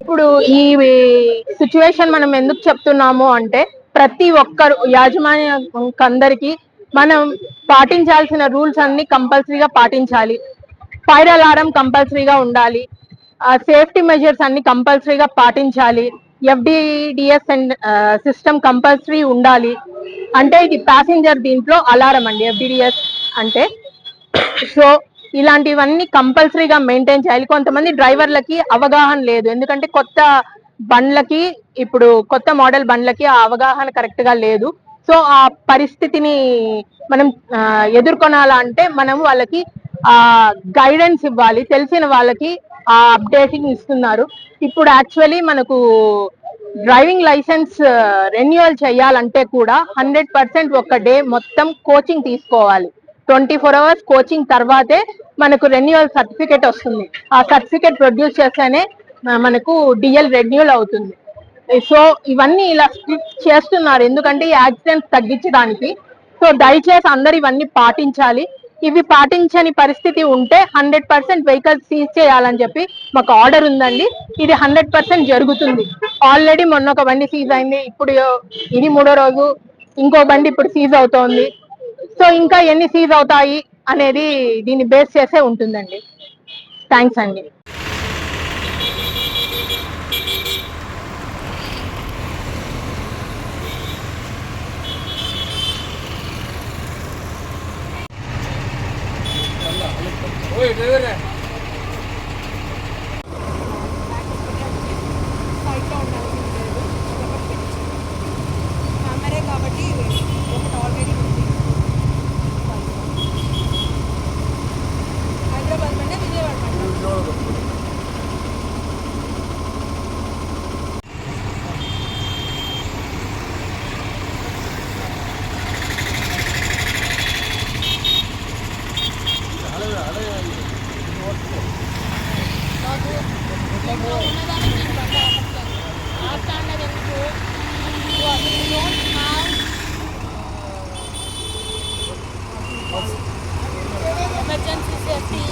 ఇప్పుడు ఈ సిచ్యువేషన్ మనం ఎందుకు చెప్తున్నాము అంటే ప్రతి ఒక్కరు యాజమాన్యందరికి మనం పాటించాల్సిన రూల్స్ అన్ని కంపల్సరీగా పాటించాలి. ఫైర్ అలారం కంపల్సరీగా ఉండాలి. సేఫ్టీ మెజర్స్ అన్ని కంపల్సరీగా పాటించాలి. ఎఫ్డిడిఎస్ అండ్ సిస్టమ్ కంపల్సరీ ఉండాలి. అంటే ఇది ప్యాసింజర్ దీంట్లో అలారం అండి ఎఫ్డిడిఎస్ అంటే. సో ఇలాంటివన్నీ కంపల్సరీగా మెయింటైన్ చేయాలి. కొంతమంది డ్రైవర్లకి అవగాహన లేదు. ఎందుకంటే కొత్త బండ్లకి ఇప్పుడు కొత్త మోడల్ బండ్లకి ఆ అవగాహన కరెక్ట్గా లేదు. సో ఆ పరిస్థితిని మనం ఆ, ఎదుర్కొనాలంటే మనం వాళ్ళకి ఆ గైడెన్స్ ఇవ్వాలి. తెలిసిన వాళ్ళకి అప్డేటింగ్ ఇస్తున్నారు. ఇప్పుడు యాక్చువల్లీ మనకు డ్రైవింగ్ లైసెన్స్ రెన్యువల్ చేయాలంటే కూడా హండ్రెడ్ పర్సెంట్ ఒక డే మొత్తం కోచింగ్ తీసుకోవాలి. ట్వంటీ ఫోర్ అవర్స్ కోచింగ్ తర్వాతే మనకు రెన్యువల్ సర్టిఫికేట్ వస్తుంది. ఆ సర్టిఫికేట్ ప్రొడ్యూస్ చేస్తేనే మనకు డిఎల్ రెన్యువల్ అవుతుంది. సో ఇవన్నీ ఇలా స్ట్రిక్ట్ చేస్తున్నారు. ఎందుకంటే ఈ యాక్సిడెంట్స్ తగ్గించడానికి. సో దయచేసి అందరు ఇవన్నీ పాటించాలి. ఇవి పాటించని పరిస్థితి ఉంటే హండ్రెడ్ పర్సెంట్ వెహికల్స్ సీజ్ చేయాలని చెప్పి మాకు ఆర్డర్ ఉందండి. ఇది హండ్రెడ్ పర్సెంట్ జరుగుతుంది. ఆల్రెడీ మొన్న ఒక బండి సీజ్ అయింది. ఇప్పుడు ఇది మూడో రోజు ఇంకో బండి ఇప్పుడు సీజ్ అవుతోంది. సో ఇంకా ఎన్ని సీజ్ అవుతాయి అనేది దీన్ని బేస్ చేసే ఉంటుందండి. థ్యాంక్స్ అండి. 我也觉得呢。Emergency safety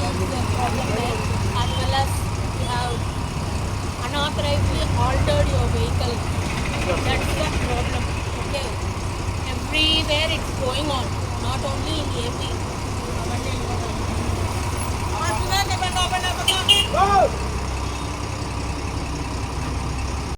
problem as well as you have unauthorizedly altered your vehicle. That's the problem. Okay. Everywhere it's going on, not only in AP.